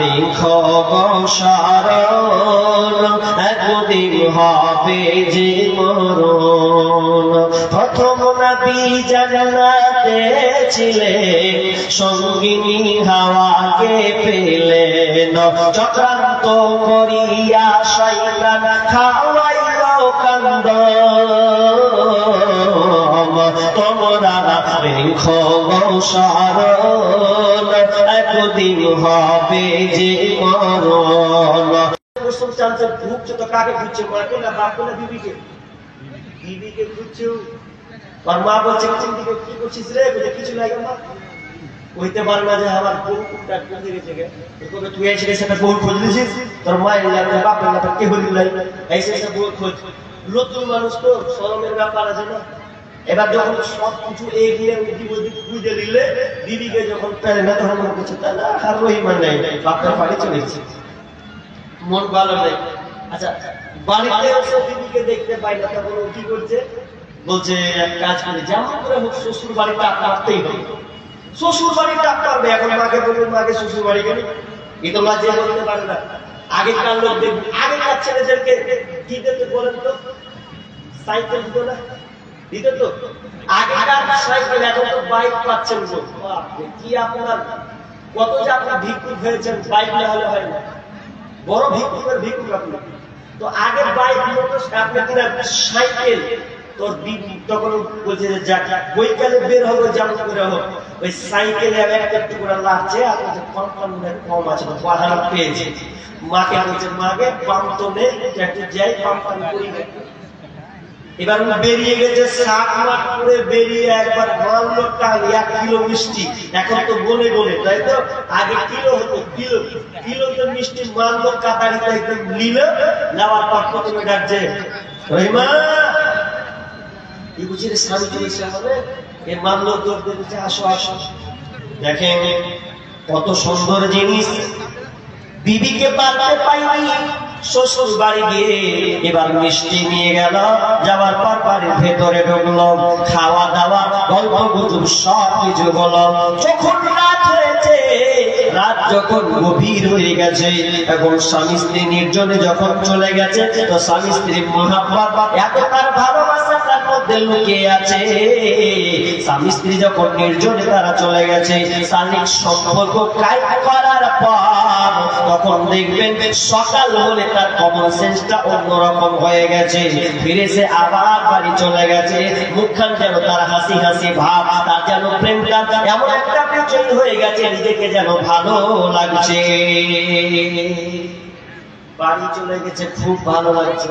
দেখো সারণ একদিন হবে যে মরণ। প্রথম নবী জান্নাতে ছিলে সঙ্গিনী হাওয়াকে পেলেন। চক্রান্ত করিয়া শৈলান খাওয়াইল কান্দ তোমরা রেখো সারণ। একদিন হবে যে মা মা। আমার এসে একটা বউ খোঁজ তোর বাপের লাগে কে হলি নতুন মানুষ তো শরমের ব্যাপার আছে না? এবার যখন সব কিছু এগিয়ে উঠি ওদিক খুঁজে দিলে দিদিকে যখন পেলে না তখন মনে করছে তাহলে আর রহিমান নেই বাপের বাড়ি চলে গেছে। মন ভালো নেই। আচ্ছা বাড়িতে এসে দিদিকে দেখতে পাই না, তখন ও কি করছে? বলছে, এক কাজ করে যেমন করে হোক, শ্বশুর বাড়িটা মারতেই হবে। শ্বশুর বাড়িটা মারবে এখন মাকে বলবে মাকে শ্বশুর বাড়ি গেলে। এ তো লজ্জা করতে পারে না। আগেকার লোক দেখবে, আগেকার ছেলেদেরকে কি দিতে বলেন তো? সাইকেল দিত না? সাইকেল আপনার আপনার তোর তখন বলছে যে যাক, বৈকালে বের হবে যেমন করে হোক। ওই সাইকেলে আমি একটা লাগছে, আর বলছে কম আছে পেয়েছে। মাকে বলছে, মাকে পাম্প তো নেই একটু যাই পাম্প করি এবার বেরিয়ে গেছে সাত মাস করে বেরিয়ে একবার মানলো টান এক কিলো মিষ্টি। এখন তো বলে বলে, তাই তো? আগে কিলো হতো, কিলো কিলো তো মিষ্টি মানলো কাতারিতে একদম নিল, নেওয়ার পর প্রথমে ডাকছে ওই মা এই বুঝি স্বামী চলেছে আমাদের এ মানলো তোর দেখেছে আসো আসো। দেখেন কত সুন্দর জিনিস। বিবিকে পারতে পাইনি শ্বশুর বাড়ি গিয়ে এবার মিষ্টি নিয়ে গেল, যাওয়ার পর বাড়ির ভেতরে ঢুকলো, খাওয়া দাওয়া, গল্প গুজব সব কিছু হলো। যখন রাত হয়েছে, রাত যখন গভীর হয়ে গেছে এবং স্বামী স্ত্রী নির্জনে যখন চলে গেছে, তো স্বামী স্ত্রী মহাব্বত, এত তার তার মধ্যে লুকিয়ে আছে। স্বামী স্ত্রী যখন নির্জনে তারা চলে গেছে শারীরিক সম্পর্ক করার পর তখন দেখবেন সকাল হলে তার কমন সেন্সটা অন্যরকম হয়ে গেছে। ফিরে সে আবার বাড়ি চলে গেছে। মুখখান যেন তার হাসি হাসি ভাব, তার যেন প্রেমটা এমন একটা বেচৈন হয়ে গেছে, নিজেকে যেন ভালো লাগছে। বাড়ি চলে গেছে, খুব ভালো লাগছে।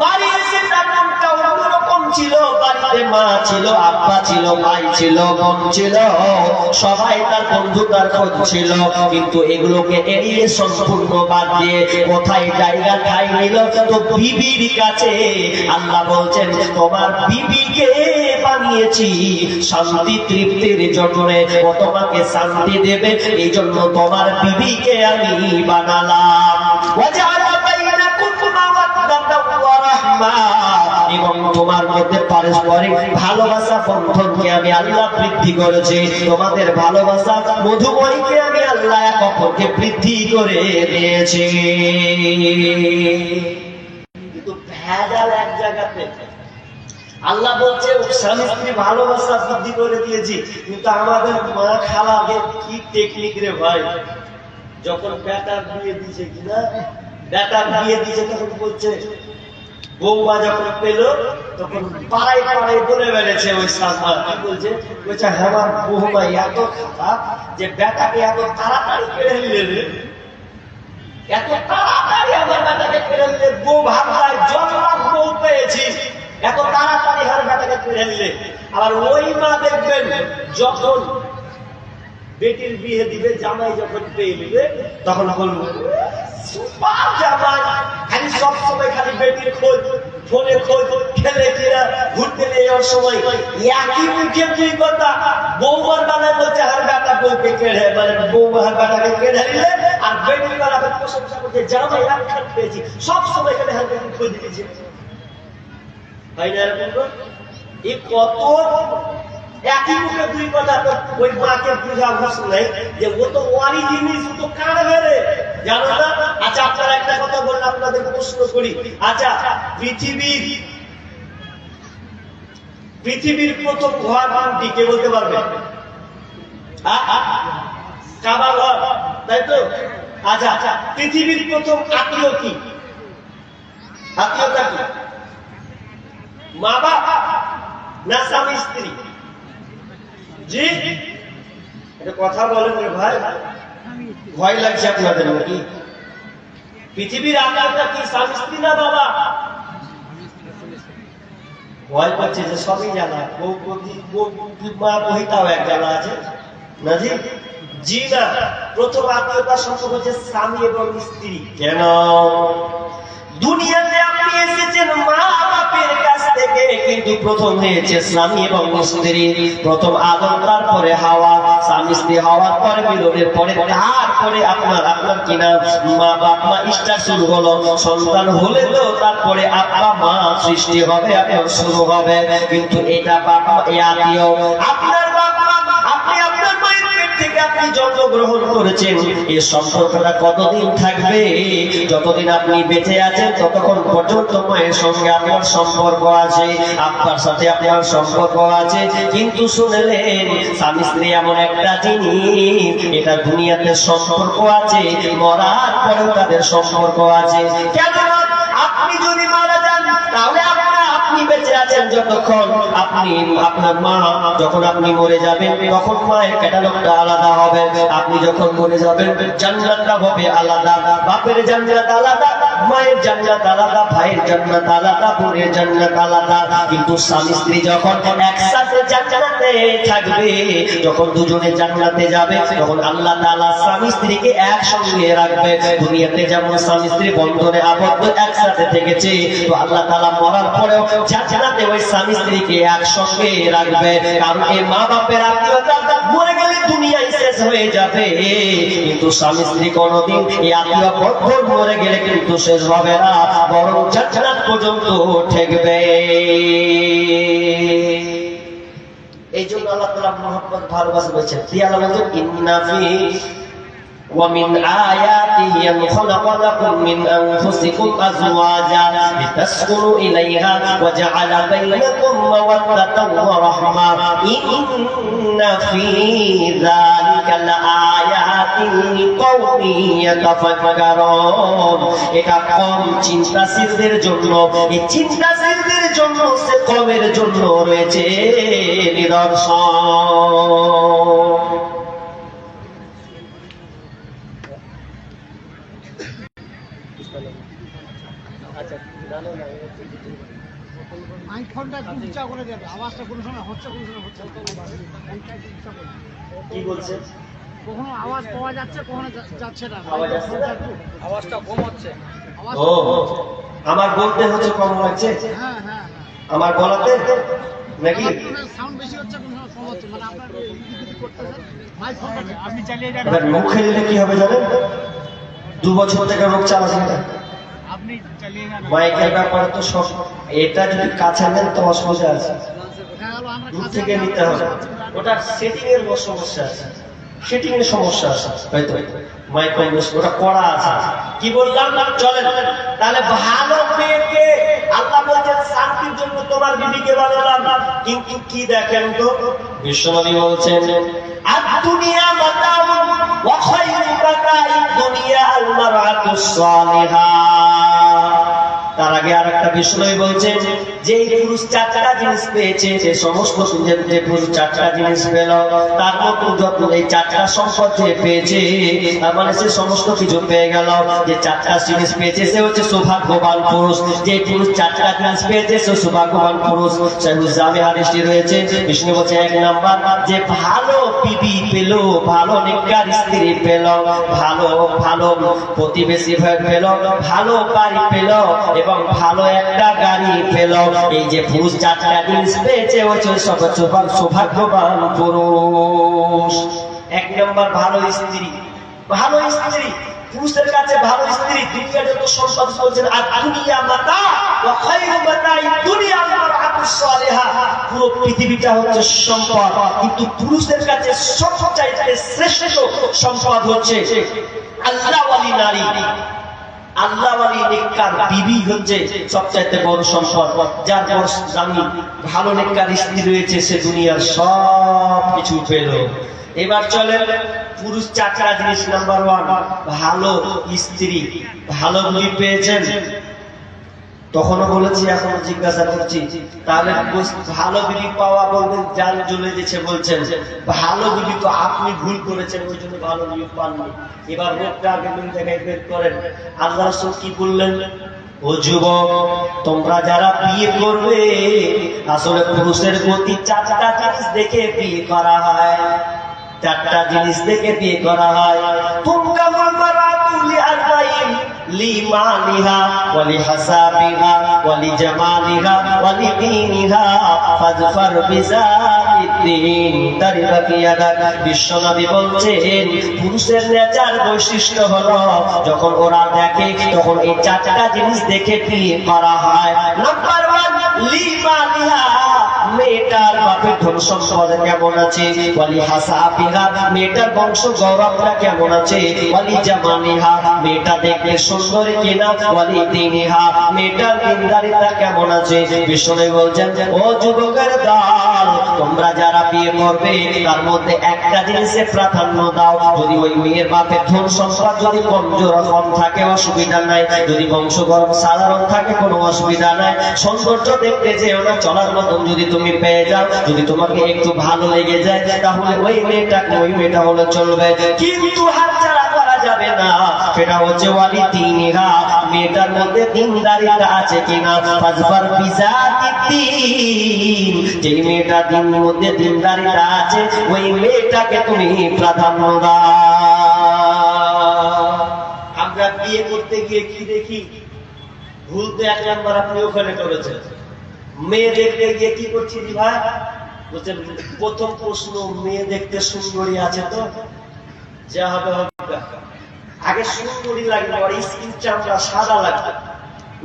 বাড়ি এসে তো বিবির কাছে আল্লাহ বলছেন, তোমার বিবিকে বানিয়েছি শান্তি তৃপ্তির জন্য। ও তোমাকে শান্তি দেবে এই জন্য তোমার বিবিকে আমি বানালাম। এবং তোমার মধ্যে পারস্পরিক ভালোবাসা বন্ধনকে আমি আল্লাহ বৃদ্ধি করেছি। তোমাদের ভালোবাসা মধুময়কে আমি আল্লাহ অপরকে বৃদ্ধি করে দিয়েছি। কিন্তু মা খালাকে কি টেকনিক রে যখন বেটার বিয়ে দিয়েছে কিনা বেটার বিয়ে দিয়েছে, তখন বলছে বৌমা যখন পেল, তখন পাড়ায় পাড়ায় বলে বেড়েছে ওই সালমা কি বলছে বলছে আমার বৌমা এত খারাপ যে বেটাকে এত তাড়াতাড়ি কেড়ে নিলে রে। আবার ওই মা দেখবেন, যখন বেটির বিয়ে দিবে, জামাই যখন পেয়ে নিবে, তখন বলব সুপার জামাই। খালি সব সময় খালি বেটির খোঁজ ফোনে খোঁজ, খেলে কিনা ঘুরতে নিয়ে যাওয়ার সময় একই মুখে দুই কথা, বৌমার বেলায় বলছে, হার বেটা বউকে কেড়ে মানে বৌমা, হার বেটাকে কেড়ে নিলে আর বেটির বেলাকে প্রশংসা করছে, জামাই একখান পেয়েছি সব সময় এখানে হার বেটি খোঁজ দিয়েছে হয় না তো? কত একই মুখে দুই কথা তো ওই মাকে বুঝা অভ্যাস নেই। যে ও তো ওয়ারি জিনিস তো কান বেড়ে জানো না? আচ্ছা আপনারা একটা কথা বললে আপনাদের প্রশ্ন করি। আচ্ছা পৃথিবীর পৃথিবীর প্রথম ঘর কোনটি কে? বলতে পারবে? কাবা ঘর, তাই তো? আচ্ছা আচ্ছা পৃথিবীর প্রথম আত্মীয় কি? আত্মীয়তা কি? মা বাবা না স্বামী স্ত্রী জি? এটা কথা বলেন রে ভাই। ভয় লাগছে আপনাদের নাকি? পৃথিবীর আকারটা কি স্বামী স্ত্রী না বাবা? ভয় পাচ্ছে যে সবই জানা। মা বহিতাও এক জানা আছে। না জি? জি না। প্রথম আত্মীয়তার সম্পর্ক হচ্ছে স্বামী এবং স্ত্রী। কেন? দুনিয়াতে আপনি এসেছেন মা থেকে কিন্তু প্রথম হয়েছে স্বামী এবং স্ত্রী প্রথম আদম, তারপরে হাওয়া। স্বামী স্ত্রী হওয়ার পরে বিলোপের পরে তারপরে আপনার আপনার কিনা মা, বাপ, মা, ইচ্ছা শুরু হলো। সন্তান হলে তো তারপরে আপনার মা সৃষ্টি হবে আপনার শুরু হবে। কিন্তু এটা বাপ, মা আত্মীয়। আপনার জন্মগ্রহণ করেছেন এই সম্পর্কটা কতদিন থাকবে? যতদিন আপনি বেঁচে আছেন, ততক্ষণ পর্যন্ত মায়ের সঙ্গে আপনার সম্পর্ক আছে আপনার সাথে আপনার সম্পর্ক আছে। কিন্তু শুনলেন, স্বামী স্ত্রী এমন একটা জিনিস, এটা দুনিয়াতে সম্পর্ক আছে, মরার পরেও তাদের সম্পর্ক আছে। কেন? আপনি যদি আছেন যতক্ষণ আপনি, আপনার মা যখন আপনি মরে যাবেন, তখন মায়ের ক্যাটালগটা আলাদা হবে। আপনি যখন মরে যাবেন, জান্নাতটা হবে আলাদা। বাপের জান্নাত আলাদা। মায়ের জান্নাত আলাদা, ভাইয়ের জান্নাত আলাদা, বোনের জান্নাত আলাদা। কিন্তু স্বামী স্ত্রী যখন একসাথে জান্নাতে থাকবে, যখন দুজনে জান্নাতে যাবে, তখন আল্লাহ তাআলা স্বামী স্ত্রীকে একসঙ্গে রাখবে। দুনিয়াতে যেমন স্বামী স্ত্রী বন্ধনে আবদ্ধ একসাথে থেকেছে, তো আল্লাহ তাআলা মরার পরেও জান্নাতে ওই স্বামী স্ত্রীকে একসঙ্গে রাখবে। কারণ এই মা বাপের আত্মীয়তা মরে গেলে দুনিয়ায় শেষ হয়ে যাবে। কিন্তু স্বামী স্ত্রী কোনোদিন এই আত্মীয় বন্ধন মরে গেলে কিন্তু শেষ হবে না বরং জান্নাত পর্যন্ত ঠেকবে এই জন্য আল্লাহ তাআলা মোহাম্মদ ভালোবাসা বলছেন কি আল্লাহ বলছেন ইন্না ফি ومن آياته أن خلق لكم من أنفسكم أزواجا لتسكنوا إليها وجعل بينكم مودة ورحمة إن في ذلك لآيات لقوم يتفكرون এটা কম চিন্তাশীলদের জন্য। এই চিন্তাশীলদের জন্য সে কমের জন্য রয়েছে নিদর্শন। মাইক একটু উঁচা করে দেবে। আওয়াজটা কোনো সময় হচ্ছে কোনো সময় হচ্ছে। কি বলছে কখনো আওয়াজ পাওয়া যাচ্ছে কখনো যাচ্ছে না। আওয়াজ না? আওয়াজটা কম হচ্ছে। আওয়াজ ও আমার বলতে হচ্ছে কম লাগছে হ্যাঁ হ্যাঁ আমার গলাতে? নাকি? সাউন্ড বেশি হচ্ছে কোনো কম হচ্ছে। মানে আপনার করতেছেন? মাইক আপনি চালিয়ে এবার মুখে দিলে কি হবে জানেন? দু বছর থেকে রোগ চালাচ্ছে এটা আপনি চালিয়ে যান মাইকের ব্যাপারে তো সব এটা যদি কাছে নেন তো অসুবিধা আছে। দূর থেকে নিতে হবে। ওটা সেটিং এর সমস্যা আছে। সেটিং এর সমস্যা আছে হয়তো মাইক ওটা করা আছে। কি বললাম? চলেন। তাহলে ভালো মেয়েকে আল্লাহ বলছেন, শান্তির জন্য তোমার বিবিকে বানালাম। কিন্তু কি দেখেন তো? বিশ্বনবী বলছেন আর দুনিয়া মাতাউন ওয়া খায়রু দুনিয়া আল মারআতুস সালিহা। তার আগে আর একটা বিষয় বলছেন যে পুরুষ চারটা জিনিস পেয়েছে যে সমস্ত যে- পুরুষ চারটা জিনিস পেল, তার মতো যত এই চারটা সম্পদ যে পেয়েছে, তার মানে সে সমস্ত কিছু পেয়ে গেল। যে চারটা জিনিস পেয়েছে, সে হচ্ছে সৌভাগ্যবান পুরুষ। যে পুরুষ চারটা জিনিস পেয়েছে, সে সৌভাগ্যবান পুরুষ। সে হুজামে হাদিসটি রয়েছে, বিষ্ণু বলছে, এক নাম্বার, যে ভালো বিবি পেল, ভালো নিকার স্ত্রী পেল, ভালো ভালো প্রতিবেশী পেল, ভালো বাড়ি পেল এবং ভালো একটা গাড়ি পেল। এই যে পুরুষ চারটা জিনিস পেয়েছে হচ্ছে সব সৌভাগ্য- সৌভাগ্যবান পুরুষ। এক নম্বর, ভালো স্ত্রী। ভালো স্ত্রী। পুরুষের কাছে ভালো স্ত্রী সম্পদ পৃথিবীটা হচ্ছে সম্পদ। কিন্তু পুরুষদের কাছে শ্রেষ্ঠ হচ্ছে নারী। আল্লাহওয়ালি নেককার বিবি হচ্ছে সবচাইতে বড় সম্পদ, যার বড় দামি ভালো নেককার স্ত্রী রয়েছে, সে দুনিয়ার সব কিছু পেল। এবার চলেন পুরুষ চারটা জিনিস নাম্বার ওয়ান ভালো স্ত্রী। ভালো বিবি পেয়েছেন তখনও বলেছি এখনও জিজ্ঞাসা করছি, তাহলে ভালো বিবি পাওয়া বলতে জান জ্বলে গেছে বলছেন। ভালো বিবি তো আপনি ভুল করেছেন, ওই জন্য ভালো বিবি পাননি। এবার রোগটা আগে জায়গায় বের করেন। আল্লাহ রসুল কি বললেন? ও যুবক, তোমরা যারা বিয়ে করবে, আসলে পুরুষের গতি চারটা জিনিস দেখে বিয়ে করা হয়। চারটা জিনিস দেখে বিয়ে করা হয়। হাসাবিহা, ওয়ালি জামালিহা, ওয়ালি দীনিহা, ফাজফার বিজাতিদ্দিন তারিবাত ইয়াদাক বিশ্বনবী বলছেন, পুরুষের নেচার বৈশিষ্ট্য হলো, যখন ওরা দেখে, তখন এই চারটা জিনিস দেখে বিয়ে করা হয়। নাম্বার ওয়ান লিমানিহা মেয়েটার বাপের ধন সম্পদ কেমন আছে? ওয়ালি হাসাবিহা, মেয়েটার বংশ গৌরবটা কেমন আছে? ওয়ালি জামানিহা, মেয়েটা দেখতে সুন্দর কিনা? ওয়ালি দিনিহা, মেয়েটার দিনদারিতা কেমন আছে? বিষ্ণু বলছেন, ও যুবকের দল তোমরা যারা বিয়ে করবে, তার মধ্যে একটা জিনিসে প্রাধান্য দাও, যদি ওই মেয়ের বাপের ধন সম্পদ যদি কমজোর কম থাকে, অসুবিধা নাই। যদি বংশ গরম সাধারণ থাকে, কোনো অসুবিধা নাই। সৌন্দর্য দেখতে যেও না, চলার মতন যদি তুমি পেয়ে যাও, যদি তোমাকে একটু ভালো লেগে যায়, তাহলে ওই মেয়েটাকে ওই মেয়েটা হলে চলবে। কিন্তু হাত যাবে না। সেটা হচ্ছে ওয়ালি মেয়েটার মধ্যে দিনদারিতা আছে কিনা? যে দিন মধ্যে আছে, ওই মেয়েটাকে তুমি প্রাধান্য আমরা বিয়ে করতে গিয়ে কি দেখি? ভুল তো এক নাম্বার আপনি ওখানে করেছেন। মেয়ে দেখতে গিয়ে কি করছি ভাই বলছেন, প্রথম প্রশ্ন, মেয়ে দেখতে সুন্দরী আছে তো? যা হবে। আগে সুন্দরী লাগবে আর স্কিন চামড়া সাদা লাগবে।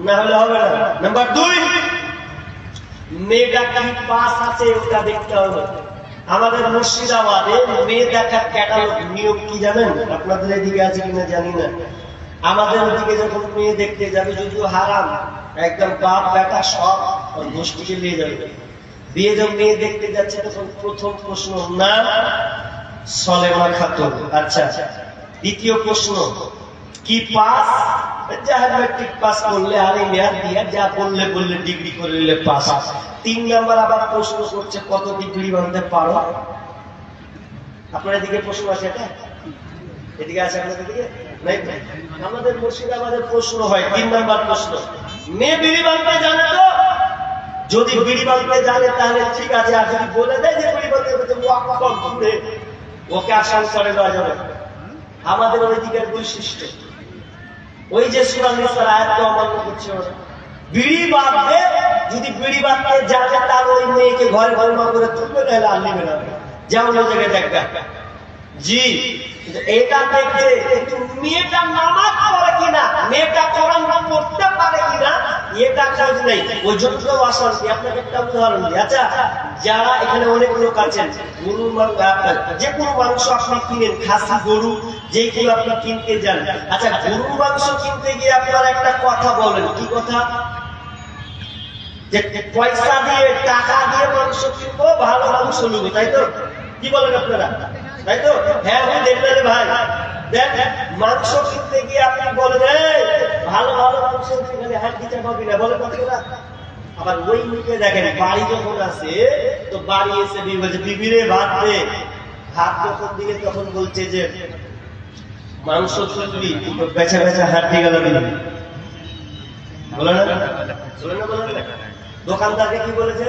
না হলে হবে না। নাম্বার দুই মেয়েটা কি পাস আছে ওটা দেখতে হবে। আমাদের মুর্শিদাবাদে মেয়ে দেখার ক্যাটালগ নিয়ম কি জানেন? আপনাদের এদিকে আছে কিনা জানি না। আমাদের ওদিকে যখন মেয়ে দেখতে যাবে, যদিও হারাম, একদম বাপ, বেটা সব গোষ্ঠীকে নিয়ে যাবে। বিয়ে যখন মেয়ে দেখতে যাচ্ছে, তখন প্রথম প্রশ্ন, না সলেমা খাতুন। আচ্ছা আচ্ছা দ্বিতীয় প্রশ্ন, কি পাস? যা ম্যাট্রিক পাস করলে আর এই মেয়াদ দিয়ে যা বললে বললে ডিগ্রি করে নিলে পাস তিন নাম্বার আবার প্রশ্ন করছে, কত ডিগ্রি বানতে পারো? আপনার এদিকে প্রশ্ন আছে এটা? এদিকে আছে আপনাদের দিকে? আমাদের মুর্শিদাবাদের প্রশ্ন হয়, তিন নাম্বার প্রশ্ন। মেয়ে বিড়ি বানতে জানে তো? যদি বিড়ি বানতে জানে, তাহলে ঠিক আছে, আর যদি বলে দেয় যে বিড়ি বানতে ওকে আর সংসারে দেওয়া যাবে। আমাদের ওই দিকের বৈশিষ্ট্য। ওই যে সুরানিসার আয়াত অমান্য করছে যদি বিড়ি বাঁধতে জানে তার ওই মেয়েকে ঘরে ঘরে মা করে তুলবে নাহলে আর নেবে না যেমন ওই দেখবে জি, এটা দেখছে কিন্তু মেয়েটা নামাজ পড়ে কিনা? মেয়েটা কোরআন পড়তে পারে কিনা? দিই। আচ্ছা যারা এখানে অনেক লোক আছেন যে কোনো মাংস আপনি কিনেন, খাসি, গরু যে কোনো আপনি কিনতে যান। আচ্ছা গরু মাংস কিনতে গিয়ে আপনারা একটা কথা বলেন। কি কথা? যে পয়সা দিয়ে, টাকা দিয়ে মাংস কিনবো, ভালো মাংস নেব তাই তো? কি বলেন আপনারা? তাই তো? হ্যাঁ আমি দেখলেন ভাই। মাংস কিনতে গিয়ে আপনি "এই, ভালো ভালো মাংস হাত দিতে পাবি না। বলে না। আবার ওই যখন আসে তো বাড়ি এসে বলছে ভাত ভাত তখন বলছে যে মাংস তুলবি তো বেচা বেচা দিয়ে গেল বলে না বলে না? দোকানদারকে কি বলেছে?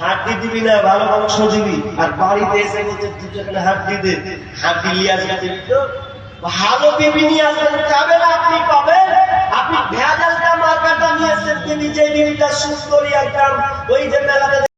হাড্ডি দিবি না, ভালো মাংস দিবি। আর বাড়িতে এসে বলছে দুটো এখানে হাড্ডি দে। হাড্ডি লিয়ে আসবে ভালো বিবি নিয়ে আসবেন যাবেন আপনি পাবেন। আপনি ভেজালটা মার্কাটা নিয়ে আসছেন যে বিবিটা সুন্দরী একদম, ওই যে মেলা